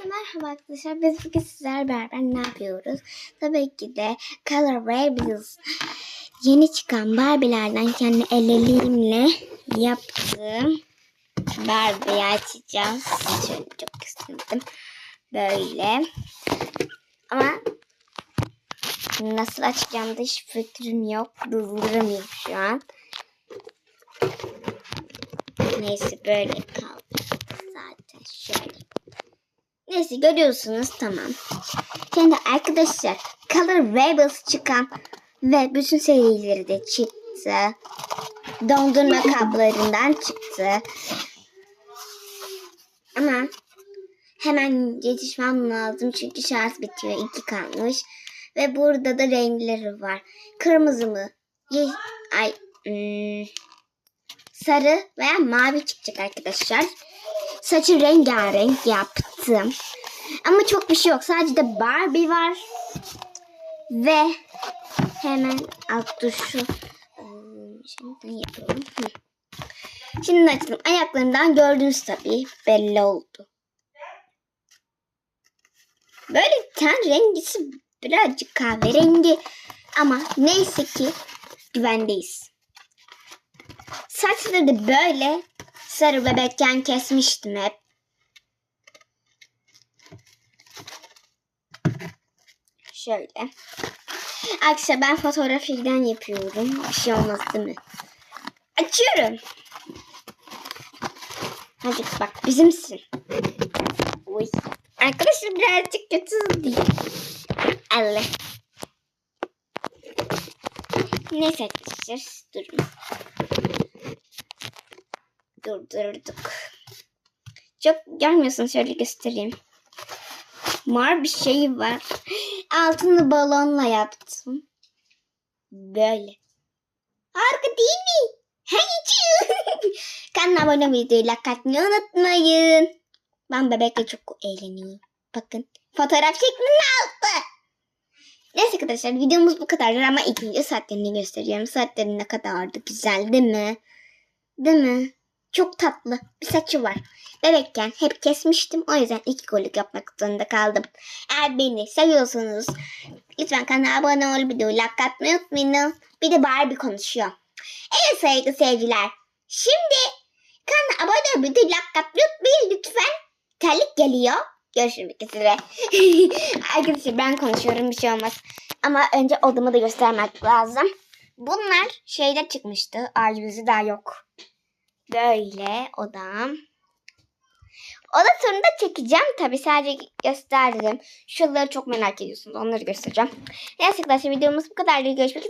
Herkese merhaba arkadaşlar. Biz bugün sizlerle beraber ne yapıyoruz? Tabii ki de Color Rebels yeni çıkan Barbie'lerden kendi ellerimle yaptığım Barbie'yi açacağız. Şöyle çok istedim. Böyle. Ama nasıl açacağımda hiç fikrim yok. Durduramıyorum şu an. Neyse böyle kaldı. Zaten şöyle. Neyse görüyorsunuz tamam. Şimdi arkadaşlar Color Rebels çıkan ve bütün serileri de çıktı. Dondurma kablarından çıktı. Ama hemen yetişmem lazım çünkü şarj bitiyor. iki kalmış. Ve burada da renkleri var. Kırmızı mı? Ye ay hmm, sarı veya mavi çıkacak arkadaşlar. Saçı rengarenk yaptım. Ama çok bir şey yok. Sadece de Barbie var. Ve hemen alt tuşu ıı, şimdi. Hı. Şimdi açtım. Ayaklarından gördünüz tabii. Belli oldu. Böyle ten rengisi birazcık kahverengi. Ama neyse ki güvendeyiz. Saçları da böyle sarı bebekken kesmiştim hep. Şöyle. Arkadaşlar ben fotoğrafiden yapıyorum. Bir şey olmaz değil mi? Açıyorum. Hadi bak bizimsin. Oy. Arkadaşlar birazcık kötü değil. Allah. Neyse arkadaşlar durun. Durdurduk. Çok görmüyorsun şöyle göstereyim. Mor bir şey var. Altını balonla yaptım. Böyle. Harika değil mi? Hayır. Kanala abone olmayı, like atmayı unutmayın. Ben bebekle çok eğleniyorum. Bakın. Fotoğraf şeklinde aldı. Neyse arkadaşlar videomuz bu kadardır ama ikinci saatlerini gösteriyorum. Saatleri ne kadar da güzel değil mi? Değil mi? Çok tatlı bir saçı var. Bebekken hep kesmiştim. O yüzden iki golük yapmak zorunda kaldım. Eğer beni seviyorsanız lütfen kanala abone ol. Bir de like atmayı unutmayın. Bir de Barbie konuşuyor. Evet sevgili seyirciler. Şimdi kanala abone ol. Bir de like atmayı unutmayın lütfen. Terlik geliyor. Görüşmek üzere. Arkadaşlar ben konuşuyorum bir şey olmaz. Ama önce odamı da göstermek lazım. Bunlar şeyde çıkmıştı. Ayrıca daha yok. Böyle odam. Oda turunu çekeceğim. Tabi sadece gösterdim. Şuraları çok merak ediyorsunuz. Onları göstereceğim. Neyse arkadaşlar videomuz bu kadar. Görüşmek üzere.